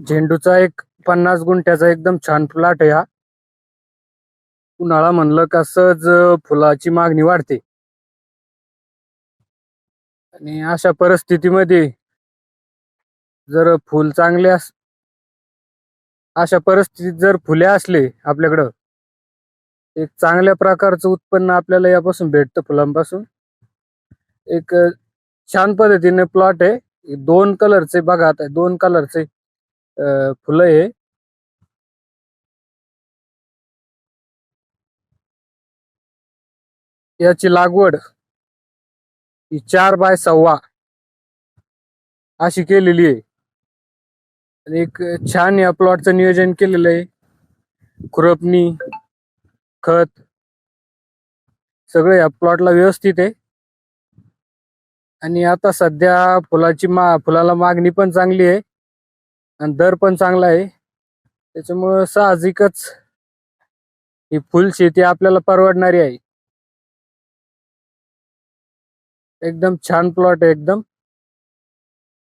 झेंडूचा एक पन्नास गुंठ्याचा एकदम छान प्लॉट आहे हा. उन्हाळा म्हणलं का सहज फुलाची मागणी वाढते. आणि अशा परिस्थितीमध्ये जर फुल चांगले अस अशा परिस्थितीत जर फुले असले आपल्याकडं एक चांगल्या प्रकारचं उत्पन्न आपल्याला यापासून भेटतं फुलांपासून. एक छान पद्धतीने प्लॉट आहे. दोन कलरचे बघा आता दोन कलरचे फुलं आहे याची लागवड ही चार बाय सव्वा अशी केलेली आहे. आणि एक छान या प्लॉटचं नियोजन केलेलं आहे. खुरपणी खत सगळं या प्लॉटला व्यवस्थित आहे. आणि आता सध्या फुलाची मा फुलाला मागणी पण चांगली आहे. आणि दर पण चांगला आहे. त्याच्यामुळं साहजिकच ही फुल शेती आपल्याला परवडणारी आहे. एकदम छान प्लॉट आहे एकदम.